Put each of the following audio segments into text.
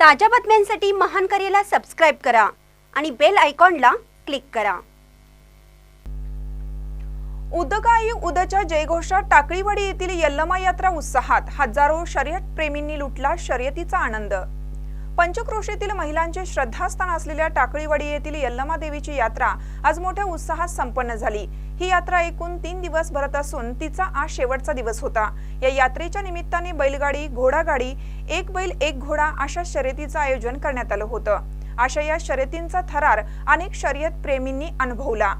ताज्या बातम्यांसाठी महान करेला सबस्क्राईब करा आणि बेल आयकॉनला क्लिक करा. उदगाई उदच्या जयघोषात टाकळीवाडी येथील यल्लमा यात्रा उत्साहात हजारो शर्यत प्रेमींनी लुटला शर्यतीचा आनंद. पंचक्रोशीतील महिलांचे श्रद्धास्थान असलेल्या टाकळीवाडी येथील यल्लमा देवीची यात्रा आज मोठ्या उत्साहात संपन्न झाली. ही यात्रा एकूण तीन दिवस भरत असून तिचा आज शेवटचा दिवस होता. या यात्रेच्या निमित्ताने बैलगाडी घोडागाडी एक बैल एक घोडा अशा शर्यतीचं आयोजन करण्यात आलं होतं. अशा या शर्यतींचा थरार अनेक शर्यत प्रेमींनी अनुभवला.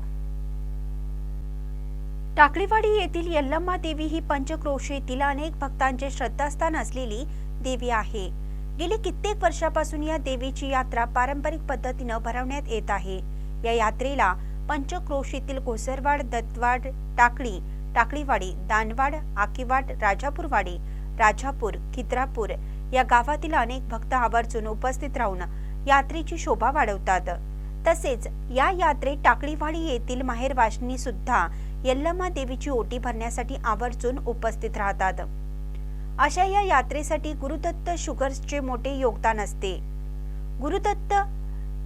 टाकळीवाडी येथील यल्लम्मा देवी ही पंचक्रोशीतील अनेक भक्तांचे श्रद्धास्थान असलेली देवी आहे. गेली कित्येक वर्षापासून या देवीची यात्रा पारंपरिक पद्धतीनं भरवण्यात येत आहे. या यात्रेला पंचक्रोशीतील घोसरवाड दत्तवाड टाकळी टाकळीवाडी दानवाड आकीवाड राजापूरवाडी राजापूर खिद्रापूर या गावातील अनेक भक्त आवर्जून उपस्थित राहून यात्रेची शोभा वाढवतात. तसेच या यात्रेत टाकळीवाडी येथील माहेरवाशिनी सुद्धा यल्लमा देवीची ओटी भरण्यासाठी आवर्जून उपस्थित राहतात. अशा या यात्रेसाठी गुरुदत्त शुगर्सचे मोठे योगदान असते. गुरुदत्त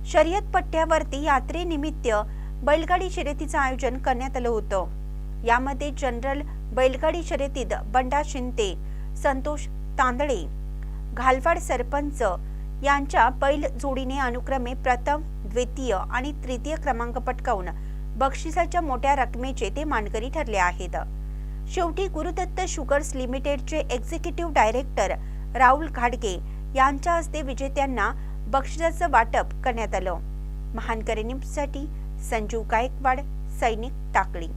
शर्यत पट्ट्यावरती यात्रेनिमित्त बैलगाडी शर्यतीचं आयोजन करण्यात आलं होतं. यामध्ये जनरल बैलगाडी शर्यतीत बंडा शिंदे संतोष तांदळे घालवाड सरपंच यांच्या बैल जोडीने अनुक्रमे प्रथम द्वितीय आणि तृतीय क्रमांक पटकावून बक्षिसाच्या मोठ्या रकमेचे ते मानकरी ठरले आहेत. शेवटी गुरुदत्त शुगर्स लिमिटेडचे एक्झिक्युटिव्ह डायरेक्टर राहुल घाडगे यांच्या हस्ते विजेत्यांना बक्षिसाचं वाटप करण्यात आलं. महानकरी न्यूजसाठी गायकवाड सैनिक टाकळी.